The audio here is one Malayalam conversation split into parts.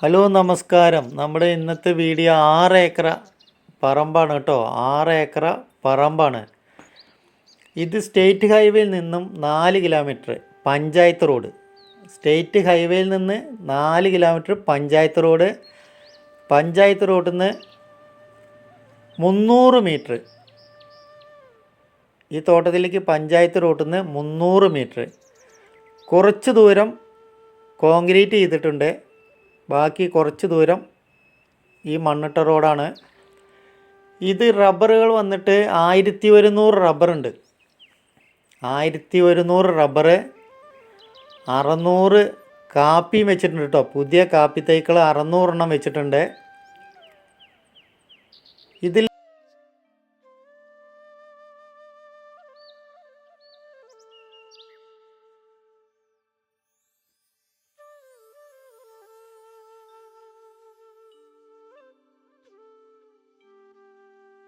ഹലോ നമസ്കാരം. നമ്മുടെ ഇന്നത്തെ വീഡിയോ ആറ് ഏക്കർ പറമ്പാണ് കേട്ടോ. ആറ് ഏക്കർ പറമ്പാണ്. ഇത് സ്റ്റേറ്റ് ഹൈവേയിൽ നിന്നും നാല് കിലോമീറ്റർ പഞ്ചായത്ത് റോഡ്. സ്റ്റേറ്റ് ഹൈവേയിൽ നിന്ന് നാല് കിലോമീറ്റർ പഞ്ചായത്ത് റോഡ്. പഞ്ചായത്ത് റോഡിൽ നിന്ന് മുന്നൂറ് മീറ്റർ. ഈ തോട്ടത്തിലേക്ക് പഞ്ചായത്ത് റോഡിൽ നിന്ന് മുന്നൂറ് മീറ്റർ. കുറച്ച് ദൂരം കോൺക്രീറ്റ് ചെയ്തിട്ടുണ്ട്. ബാക്കി കുറച്ച് ദൂരം ഈ മണ്ണിട്ട റോഡാണ്. ഇത് റബ്ബറുകൾ വന്നിട്ട് ആയിരത്തി ഒരുന്നൂറ് റബ്ബറുണ്ട്. ആയിരത്തി ഒരുന്നൂറ് റബ്ബറ് അറുന്നൂറ് കാപ്പിയും വെച്ചിട്ടുണ്ട് കേട്ടോ. പുതിയ കാപ്പി തൈക്കൾ അറുന്നൂറെണ്ണം വെച്ചിട്ടുണ്ട്. ഇതിൽ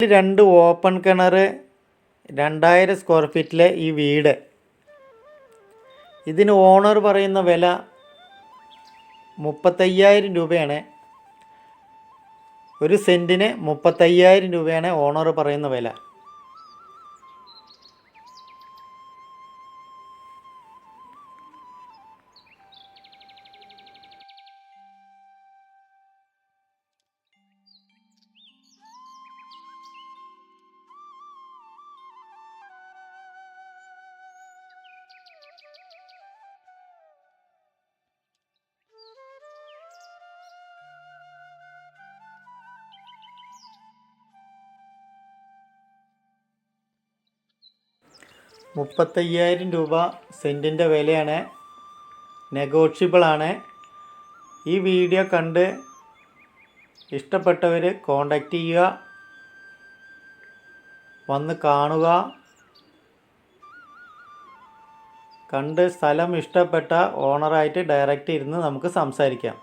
രണ്ട് ഓപ്പൺ കിണർ രണ്ടായിരം സ്ക്വയർ ഫീറ്റിലെ ഈ വീട്. ഇതിന് ഓണർ പറയുന്ന വില മുപ്പത്തയ്യായിരം രൂപയാണ്. ഒരു സെന്റിന് മുപ്പത്തയ്യായിരം രൂപയാണ് ഓണർ പറയുന്ന വില. മുപ്പത്തയ്യായിരം രൂപ സെന്റിന്റെ വിലയാണ് നെഗോഷ്യബിളാണ്. ഈ വീഡിയോ കണ്ട് ഇഷ്ടപ്പെട്ടവർ കോണ്ടാക്റ്റ് ചെയ്യുക. വന്ന് കാണുക. കണ്ട് സ്ഥലം ഇഷ്ടപ്പെട്ട ഓണറായിട്ട് ഡയറക്റ്റ് ഇരുന്ന് നമുക്ക് സംസാരിക്കാം.